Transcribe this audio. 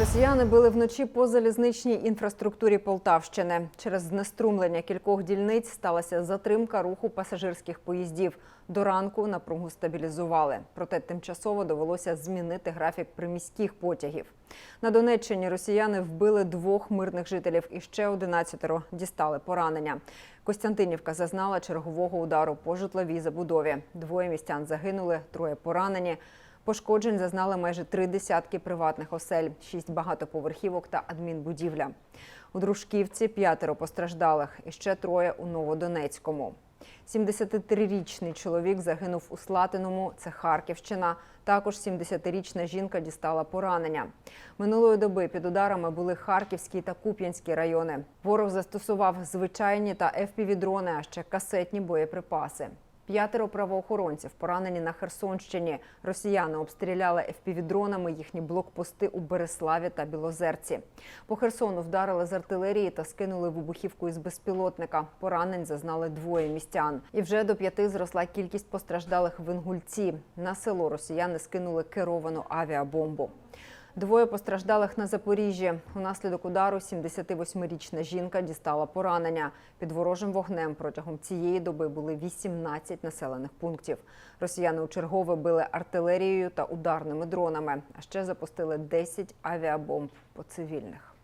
Росіяни били вночі по залізничній інфраструктурі Полтавщини. Через знеструмлення кількох дільниць сталася затримка руху пасажирських поїздів. До ранку напругу стабілізували. Проте тимчасово довелося змінити графік приміських потягів. На Донеччині росіяни вбили двох мирних жителів і ще 11 дістали поранення. Костянтинівка зазнала чергового удару по житловій забудові. Двоє містян загинули, троє поранені. Пошкоджень зазнали майже три десятки приватних осель, шість багатоповерхівок та адмінбудівля. У Дружківці п'ятеро постраждалих і ще троє у Новодонецькому. 73-річний чоловік загинув у Слатиному, це Харківщина. Також 70-річна жінка дістала поранення. Минулої доби під ударами були Харківський та Куп'янський райони. Ворог застосував звичайні та FPV-дрони, а ще касетні боєприпаси. П'ятеро правоохоронців поранені на Херсонщині. Росіяни обстріляли FPV-дронами їхні блокпости у Береславі та Білозерці. По Херсону вдарили з артилерії та скинули вибухівку із безпілотника. Поранень зазнали двоє містян. І вже до п'яти зросла кількість постраждалих в Інгульці. На село росіяни скинули керовану авіабомбу. Двоє постраждалих на Запоріжжі. Унаслідок удару 78-річна жінка дістала поранення. Під ворожим вогнем протягом цієї доби були 18 населених пунктів. Росіяни у чергове били артилерією та ударними дронами, а ще запустили 10 авіабомб по цивільних.